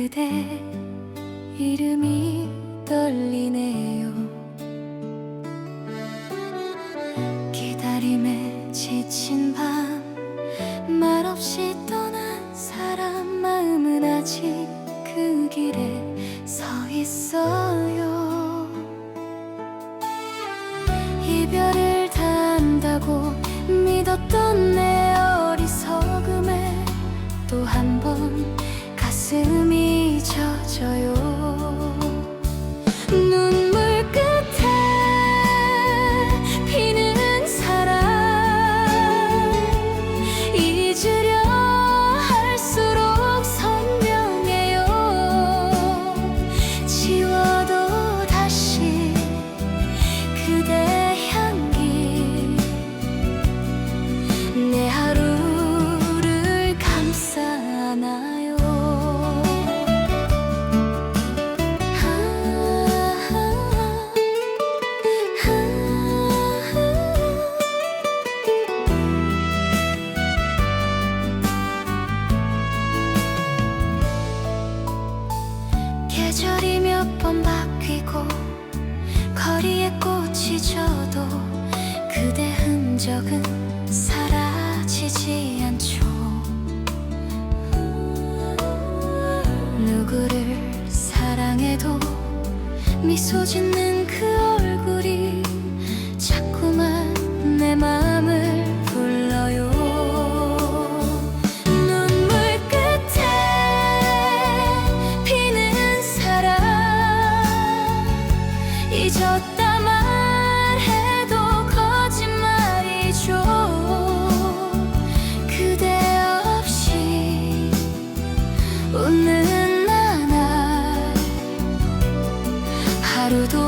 그대 이름이 떨리네요. 기다림에 지친 밤 말없이 떠난 사람 마음은 아직 그 길에 서 있어요. 이별을 다 한다고 믿었던 내 어리석음에 또 한번 번 바뀌고 거리에 꽃이 져도 그대 흔적은 사라지지 않죠. 누구를 사랑해도 미소 짓는 잊었다 말해도 거짓말이죠 그대 없이 웃는 나날 하루도